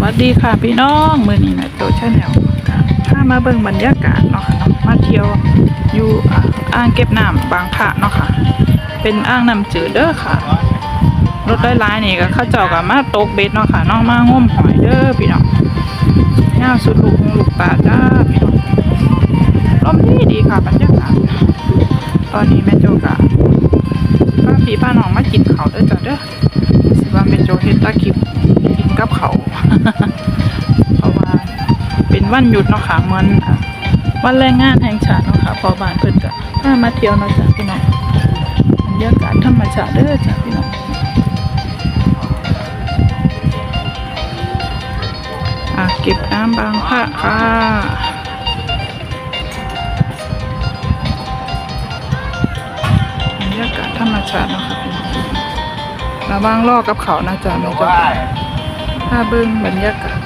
วัสดีค่ะพี่น้องมือนี้นะโจชาแนลถ้ามาเบิ่งบรรยากาศเนาะค่ะเนาะมาเที่ยวอยู่อ่างเก็บน้ำบางพระเนาะค่ะ เป็นอ่างน้ำจืดเด้อค่ะ รถหลายนี่ก็เข้าเจ้าก็มาตกเบ็ดเนาะค่ะน้องมางมหอยเด้อพี่น้องย่าสุดลูกลูกตาจ้าพี่น้องลมดีดีค่ะบรรยากาศตอนนี้แม่โจกะป้าพี่ป้าน้องมากินเขาวเด้อจ้ะเด้อสิว่าแม่โจเฮ็ดตาคลิป กับเขาเพราะว่า เป็นวันหยุดเนาะค่ะมือนอะ วันแรงงานแห่งชาติเนาะค่ะพอบานเพิ่นก็พามาเที่ยวเนาะจ้ะพี่น้องบรรยากาศธรรมชาติเด้อจ้ะพี่น้องอะเก็บน้ำบางพระค่ะบรรยากาศธรรมชาติเนาะค่ะระวังลอกกับเขานะจ๊ะแม่จ้ะ ถ้าเบิ่งบรรยากาศ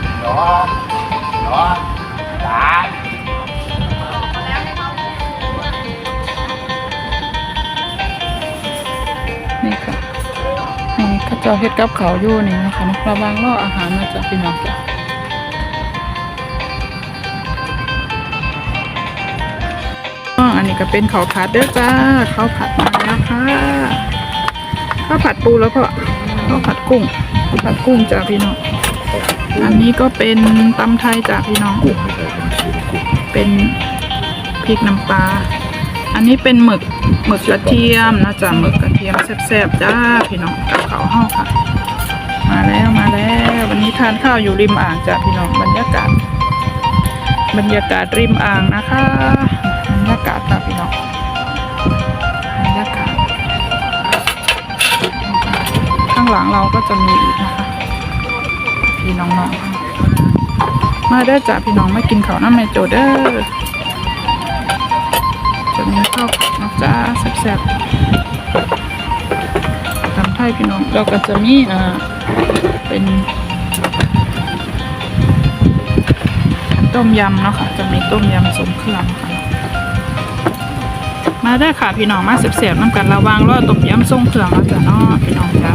นี่ค่ะนี่ข้าเจ้าเฮ็ดกับเขาวอยู่นี่นะคะเนาะระวังล่ออาหารมาจากพี่น้องจ้ะอันนี้ก็เป็นข้าวผัดเด้อจ้าข้าวผัดมาแล้วค่ะข้าวผัดปูแล้วก็ข้าวผัดกุ้ง ผัดกุ้งจ้าพี่น้อง อันนี้ก็เป็นตำไทยจ้าพี่น้องเป็นพริกน้ำปลา อันนี้เป็นหมึกหมึกกระเทียมนะจ๊ะหมึกกระเทียมแซ่บๆจ้าพี่น้องกับเขาวห้องค่ะ มาแล้วมาแล้ววันนี้ทานข้าวอยู่ริมอ่างจ้ะพี่น้องบรรยากาศ บรรยากาศริมอ่างนะคะบรรยากาศค่ะพี่น้องางหลังเราก็จะมีอีกนะคะพี่น้องๆมาเด้จ้ะพี่น้องมากินข้าวน้ำแม่โจเด้อจะมีข้าวผัดนะจ๊ะแซ่บๆตำไทยพี่น้องเราก็จะมีอ่าเป็นต้มยำเนาะค่ะจะมีต้มยำสมเครื่องค่ะมาได้ค่ะพี่น้องมาเสียบๆน้ำกันระวังรอต้มยำส่งเครื่องแล้วจ้ะเนาะพี่น้องจ้า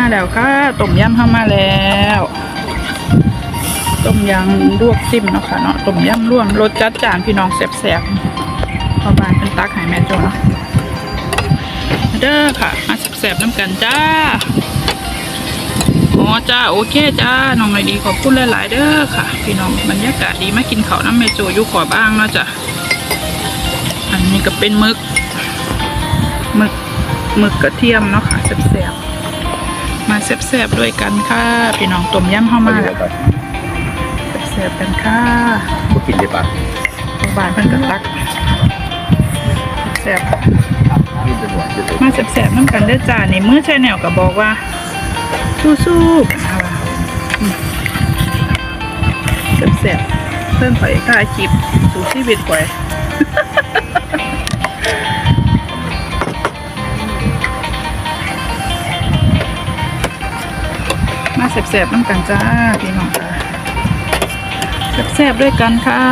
มาแล้วค่ะต้มยำเข้ามาแล้วต้มยำลวกจิ้มเนาะค่ะเนาะต้มยำร่วมรสจัดจานพี่น้องแซ่บๆพอบานเป็นตักหายแม่โจเนาะเด้อค่ะมาแซ่บๆน้ำกันจ้าอ๋อจ้าโอเคจ้าน้องหน่อยดีขอบคุณหลายๆเด้อค่ะ พี่น้องบรรยากาศดีมากินข้าวน้ำแม่โจอยู่ขอบ้างเนาะจ้ะอันนี้ก็เป็นมึกมึกมึกกระเทียมเนาะค่ะแซ่บๆ มาแซ่บๆด้วยกันค่ะ พี่น้องต้มยำเข้ามาแล้วแซ่บๆกันค่ะบ่กินได้ปะทางบ้านเพิ่นก็ตักแซ่บนี่เป็นหวานจะได้ๆมาแซ่บๆน้ำกันเด้อจ้านี่มื้อแชนแนลก็บอกว่าสู้ๆกันเอาล่ะอืมแซ่บๆเพิ่นข่อยค่าคลิปสู่ชีวิตข่อย แสบๆน้ำกันจ้าพี่น้องค่ะแสบๆด้วยกันค่ะ